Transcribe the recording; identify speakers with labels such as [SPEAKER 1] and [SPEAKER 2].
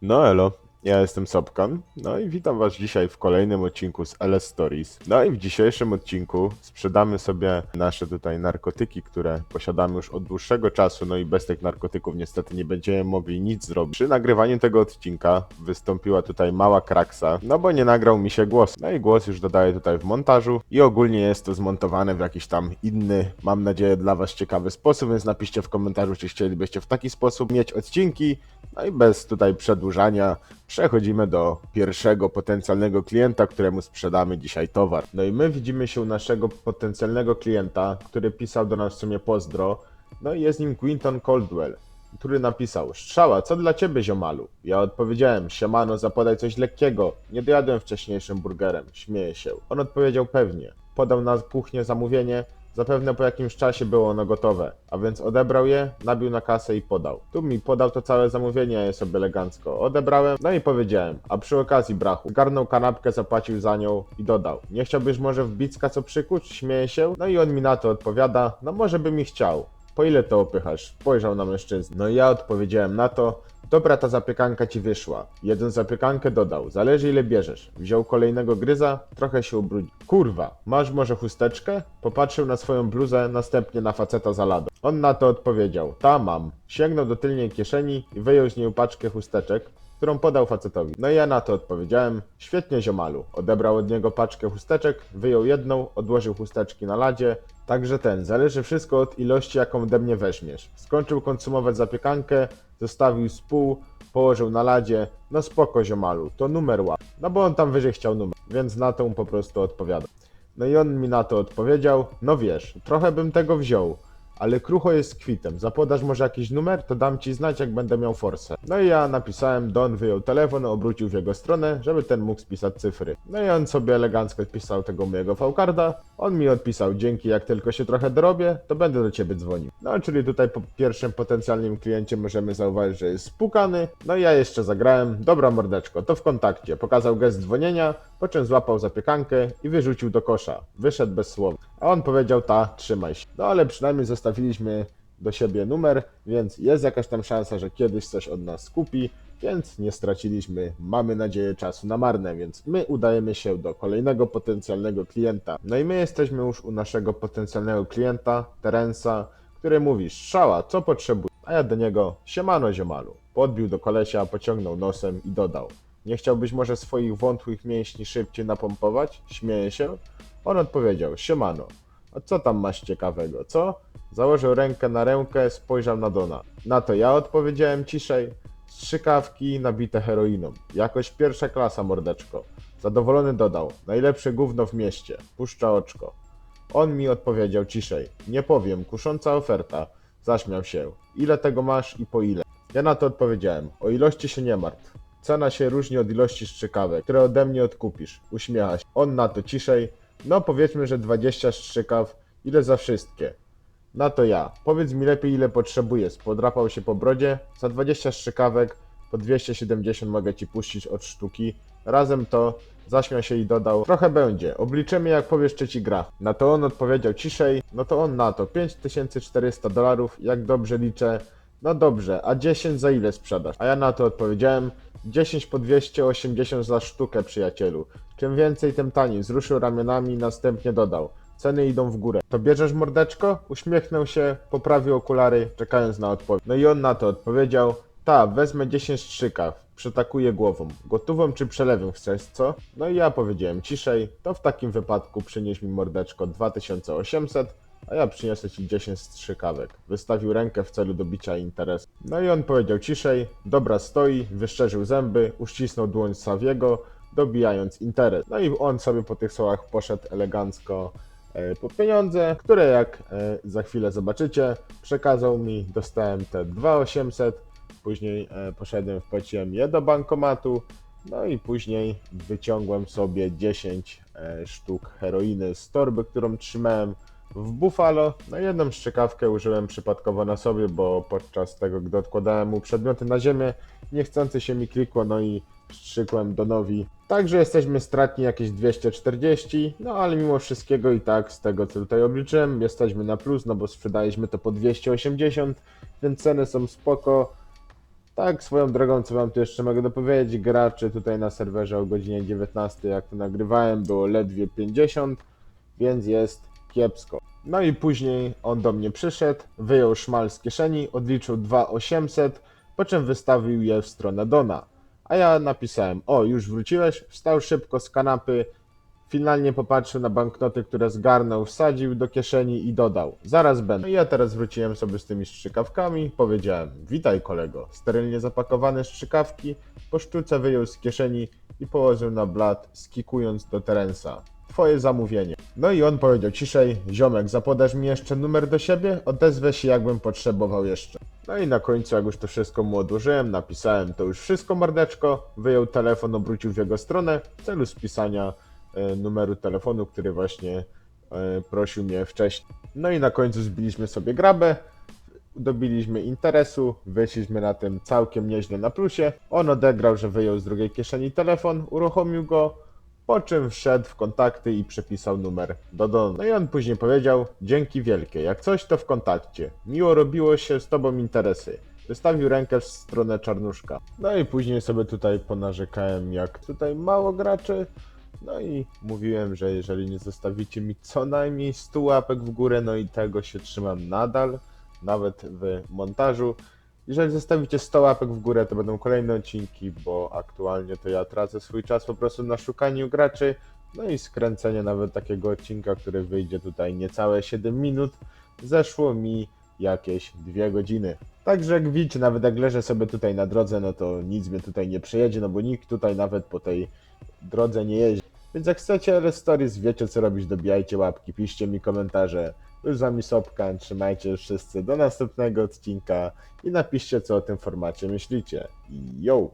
[SPEAKER 1] No elo, ja jestem Sobkan, no i witam was dzisiaj w kolejnym odcinku z LS Stories. No i w dzisiejszym odcinku sprzedamy sobie nasze tutaj narkotyki, które posiadamy już od dłuższego czasu, no i bez tych narkotyków niestety nie będziemy mogli nic zrobić. Przy nagrywaniu tego odcinka wystąpiła tutaj mała kraksa, no bo nie nagrał mi się głos. No i głos już dodaję tutaj w montażu i ogólnie jest to zmontowane w jakiś tam inny, mam nadzieję dla was ciekawy sposób, więc napiszcie w komentarzu, czy chcielibyście w taki sposób mieć odcinki, no i bez tutaj przedłużania przechodzimy do pierwszego potencjalnego klienta, któremu sprzedamy dzisiaj towar. No i my widzimy się u naszego potencjalnego klienta, który pisał do nas w sumie pozdro. No i jest nim Quinton Coldwell, który napisał Strzała, co dla ciebie ziomalu? Ja odpowiedziałem, siemano, zapodaj coś lekkiego. Nie dojadłem wcześniejszym burgerem. Śmieje się. On odpowiedział pewnie. Podał na kuchnię zamówienie, Zapewne po jakimś czasie było ono gotowe, a więc odebrał je, nabił na kasę i podał. Tu mi podał to całe zamówienie, ja je sobie elegancko odebrałem, no i powiedziałem, a przy okazji brachu, zgarnął kanapkę, zapłacił za nią i dodał, nie chciałbyś może w bicka co przykuć, śmieje się? No i on mi na to odpowiada, no może by mi chciał. Po ile to opychasz? Spojrzał na mężczyznę. No i ja odpowiedziałem na to, Dobra, ta zapiekanka ci wyszła. Jedząc zapiekankę dodał, zależy ile bierzesz. Wziął kolejnego gryza, trochę się ubrudził. Kurwa, masz może chusteczkę? Popatrzył na swoją bluzę, następnie na faceta za ladą. On na to odpowiedział, ta mam. Sięgnął do tylnej kieszeni i wyjął z niej paczkę chusteczek, którą podał facetowi. No i ja na to odpowiedziałem, świetnie ziomalu. Odebrał od niego paczkę chusteczek, wyjął jedną, odłożył chusteczki na ladzie. Także ten, zależy wszystko od ilości jaką ode mnie weźmiesz. Skończył konsumować zapiekankę, zostawił spół, położył na ladzie. No spoko ziomalu, to numer łap. No bo on tam wyżej chciał numer, więc na to mu po prostu odpowiada. No i on mi na to odpowiedział, no wiesz, trochę bym tego wziął, ale krucho jest kwitem. Zapodasz może jakiś numer, to dam ci znać, jak będę miał forsę. No i ja napisałem, Don wyjął telefon, obrócił w jego stronę, żeby ten mógł spisać cyfry. No i on sobie elegancko odpisał tego mojego V-carda. On mi odpisał, dzięki, jak tylko się trochę dorobię, to będę do ciebie dzwonił. No, czyli tutaj po pierwszym potencjalnym kliencie możemy zauważyć, że jest spukany. No i ja jeszcze zagrałem, dobra mordeczko, to w kontakcie. Pokazał gest dzwonienia, po czym złapał zapiekankę i wyrzucił do kosza. Wyszedł bez słowa. A on powiedział, ta, trzymaj się. No ale przynajmniej zostawiliśmy do siebie numer, więc jest jakaś tam szansa, że kiedyś coś od nas kupi, więc nie straciliśmy, mamy nadzieję, czasu na marne, więc my udajemy się do kolejnego potencjalnego klienta. No i my jesteśmy już u naszego potencjalnego klienta, Terensa, który mówi, strzała, co potrzebuje? A ja do niego, siemano ziomalu. Podbił do kolesia, pociągnął nosem i dodał, nie chciałbyś może swoich wątłych mięśni szybciej napompować? Śmieje się. On odpowiedział, siemano, a co tam masz ciekawego, co? Założył rękę na rękę, spojrzał na Dona. Na to ja odpowiedziałem ciszej. Strzykawki nabite heroiną. Jakoś pierwsza klasa, mordeczko. Zadowolony dodał. Najlepsze gówno w mieście. Puszcza oczko. On mi odpowiedział ciszej. Nie powiem, kusząca oferta. Zaśmiał się. Ile tego masz i po ile? Ja na to odpowiedziałem. O ilości się nie martw. Cena się różni od ilości strzykawek, które ode mnie odkupisz. Uśmiecha się. On na to ciszej. No powiedzmy, że 20 strzykaw. Ile za wszystkie? Na to ja. Powiedz mi lepiej ile potrzebujesz. Podrapał się po brodzie. Za 20 strzykawek po 270 mogę ci puścić od sztuki. Razem to zaśmiał się i dodał Trochę będzie. Obliczymy jak powiesz czy ci gra. Na to on odpowiedział ciszej. No to on na to 5400 dolarów. Jak dobrze liczę. No dobrze, a 10 za ile sprzedasz? A ja na to odpowiedziałem 10 po 280 za sztukę, przyjacielu. Czym więcej, tym taniej. Wzruszył ramionami następnie dodał. Ceny idą w górę. To bierzesz mordeczko? Uśmiechnął się, poprawił okulary, czekając na odpowiedź. No i on na to odpowiedział. Ta, wezmę 10 strzykaw. Przetakuję głową. Gotową czy przelewem chcesz, co? No i ja powiedziałem ciszej. To w takim wypadku przynieś mi mordeczko 2800, a ja przyniosę ci 10 strzykawek. Wystawił rękę w celu dobicia interesu. No i on powiedział ciszej. Dobra, stoi, wyszczerzył zęby, uścisnął dłoń Sawiego, dobijając interes. No i on sobie po tych słowach poszedł elegancko po pieniądze, które jak e, za chwilę zobaczycie, przekazał mi, dostałem te 2800, później e, poszedłem, wpłaciłem je do bankomatu, no i później wyciągłem sobie 10 e, sztuk heroiny z torby, którą trzymałem w Buffalo. No jedną strzykawkę użyłem przypadkowo na sobie, bo podczas tego, gdy odkładałem mu przedmioty na ziemię, niechcący się mi klikło, no i strzykłem Donowi. Także jesteśmy stratni jakieś 240, no ale mimo wszystkiego i tak z tego co tutaj obliczyłem, jesteśmy na plus, no bo sprzedaliśmy to po 280, więc ceny są spoko. Tak, swoją drogą, co wam tu jeszcze mogę dopowiedzieć, graczy tutaj na serwerze o godzinie 19, jak to nagrywałem, było ledwie 50, więc jest kiepsko. No i później on do mnie przyszedł, wyjął szmal z kieszeni, odliczył 2800, po czym wystawił je w stronę Dona. A ja napisałem, o już wróciłeś, wstał szybko z kanapy, finalnie popatrzył na banknoty, które zgarnął, wsadził do kieszeni i dodał, zaraz będę. No i ja teraz wróciłem sobie z tymi strzykawkami, powiedziałem, witaj kolego, sterylnie zapakowane strzykawki, po sztuce wyjął z kieszeni i położył na blat, skikując do Terensa. Twoje zamówienie. No i on powiedział ciszej, ziomek, zapodasz mi jeszcze numer do siebie? Odezwę się jakbym potrzebował jeszcze. No i na końcu, jak już to wszystko mu odłożyłem, napisałem to już wszystko, mordeczko, wyjął telefon, obrócił w jego stronę w celu spisania e, numeru telefonu, który właśnie e, prosił mnie wcześniej. No i na końcu zbiliśmy sobie grabę, dobiliśmy interesu, wyszliśmy na tym całkiem nieźle na plusie. On odegrał, że wyjął z drugiej kieszeni telefon, uruchomił go, po czym wszedł w kontakty i przepisał numer do Donu. No i on później powiedział, dzięki wielkie, jak coś to w kontakcie. Miło robiło się z tobą interesy. Wystawił rękę w stronę czarnuszka. No i później sobie tutaj ponarzekałem, jak tutaj mało graczy. No i mówiłem, że jeżeli nie zostawicie mi co najmniej 100 łapek w górę, no i tego się trzymam nadal, nawet w montażu. Jeżeli zostawicie 100 łapek w górę, to będą kolejne odcinki, bo aktualnie to ja tracę swój czas po prostu na szukaniu graczy, no i skręcenie nawet takiego odcinka, który wyjdzie tutaj niecałe 7 minut, zeszło mi jakieś 2 godziny. Także jak widzicie, nawet jak leżę sobie tutaj na drodze, no to nic mnie tutaj nie przejedzie, no bo nikt tutaj nawet po tej drodze nie jeździ. Więc jak chcecie ale stories, wiecie co robić, dobijajcie łapki, piszcie mi komentarze. Wami Sopkan, trzymajcie wszyscy do następnego odcinka i napiszcie co o tym formacie myślicie. Yo!